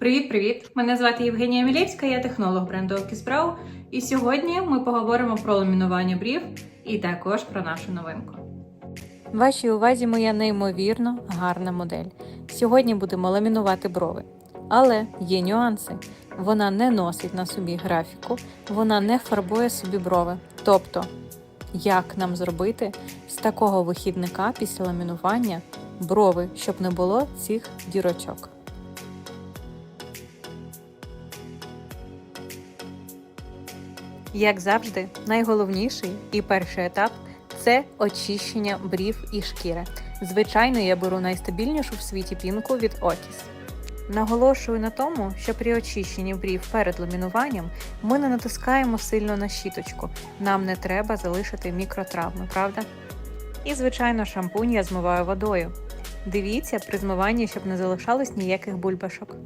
Привіт-привіт! Мене звати Євгенія Мілєвська, я технолог бренду Okisbrow. І сьогодні ми поговоримо про ламінування брів і також про нашу новинку. Вашій увазі моя неймовірно гарна модель. Сьогодні будемо ламінувати брови. Але є нюанси. Вона не носить на собі графіку, вона не фарбує собі брови. Тобто, як нам зробити з такого вихідника після ламінування брови, щоб не було цих дірочок. Як завжди, найголовніший і перший етап це очищення брів і шкіри. Звичайно, я беру найстабільнішу в світі пінку від Otis. Наголошую на тому, що при очищенні брів перед ламінуванням ми не натискаємо сильно на щіточку. Нам не треба залишити мікротравми, правда? І, звичайно, шампунь я змиваю водою. Дивіться при змиванні, щоб не залишалось ніяких бульбашок.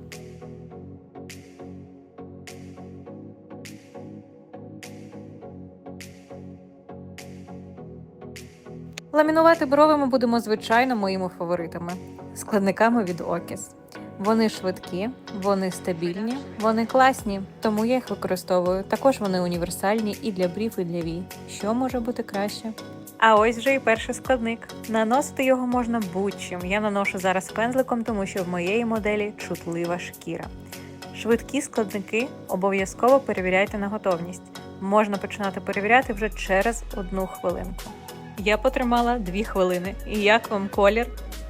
Ламінувати брови ми будемо звичайно моїми фаворитами складниками від Окіс. Вони швидкі, вони стабільні, вони класні, тому я їх використовую. Також вони універсальні і для брів, і для вій. Що може бути краще? А ось вже і перший складник. Наносити його можна будь-чим. Я наношу зараз пензликом, тому що в моєї моделі чутлива шкіра. Швидкі складники обов'язково перевіряйте на готовність. Можна починати перевіряти вже через одну хвилинку. Я потримала 2 хвилини. І як вам колір?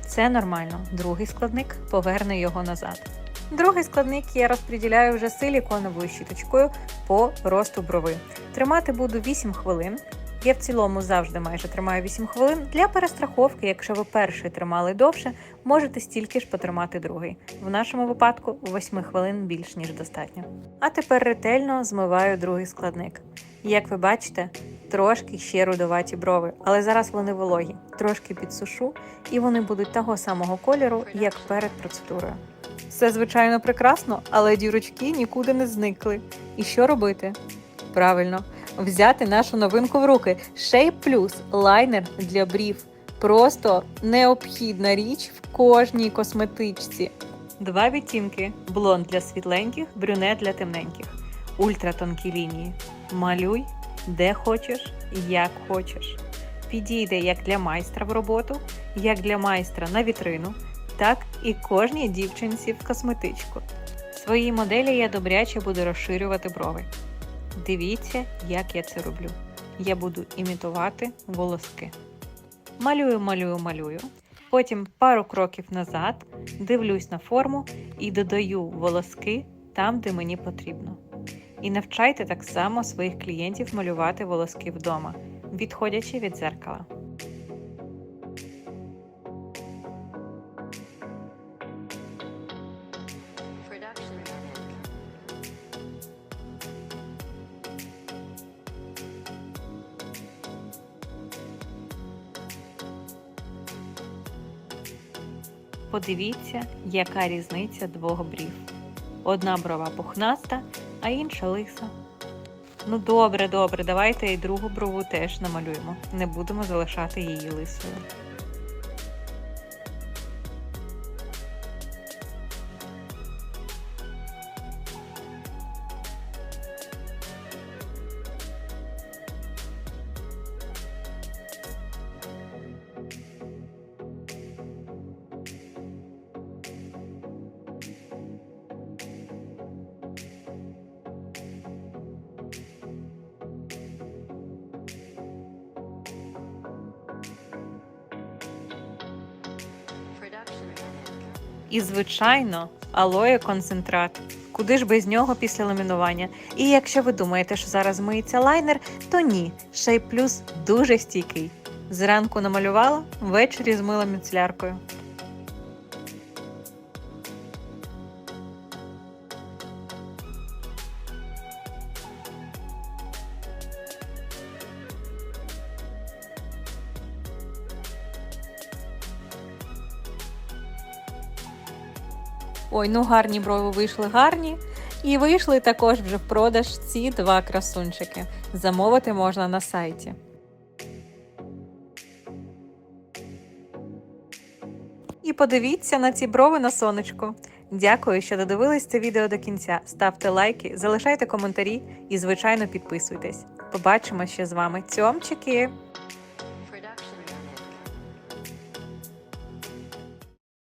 Це нормально. Другий складник поверне його назад. Другий складник я розподіляю вже силіконовою щіточкою по росту брови. Тримати буду 8 хвилин. Я в цілому завжди майже тримаю 8 хвилин. Для перестраховки, якщо ви перший тримали довше, можете стільки ж потримати другий. В нашому випадку 8 хвилин більш ніж достатньо. А тепер ретельно змиваю другий складник. Як ви бачите, трошки ще рудоваті брови, але зараз вони вологі. Трошки підсушу, і вони будуть того самого кольору, як перед процедурою. Все звичайно прекрасно, але дірочки нікуди не зникли. І що робити? Правильно, взяти нашу новинку в руки. Shape Plus лайнер для брів. Просто необхідна річ в кожній косметичці. Два відтінки: блонд для світленьких, брюнет для темненьких, ультратонкі лінії. Малюй де хочеш, як хочеш. Підійде як для майстра в роботу, як для майстра на вітрину, так і кожній дівчинці в косметичку. Своїй моделі я добряче буду розширювати брови. Дивіться, як я це роблю. Я буду імітувати волоски. Малюю, малюю, малюю. Потім пару кроків назад, дивлюсь на форму і додаю волоски там, де мені потрібно. І навчайте так само своїх клієнтів малювати волоски вдома, відходячи від дзеркала. Подивіться, яка різниця двох брів. Одна брова пухнаста, а інша лиса. Ну добре, добре, давайте і другу брову теж намалюємо. Не будемо залишати її лисою. І, звичайно, алоє концентрат. Куди ж без нього після ламінування? І якщо ви думаєте, що зараз миється лайнер, то ні, Shape Plus дуже стійкий. Зранку намалювала, ввечері змила міцляркою. Ой, ну гарні брови вийшли гарні. І вийшли також вже в продаж ці два красунчики. Замовити можна на сайті. І подивіться на ці брови на сонечку. Дякую, що додивились це відео до кінця. Ставте лайки, залишайте коментарі і, звичайно, підписуйтесь. Побачимо ще з вами. Цьомчики!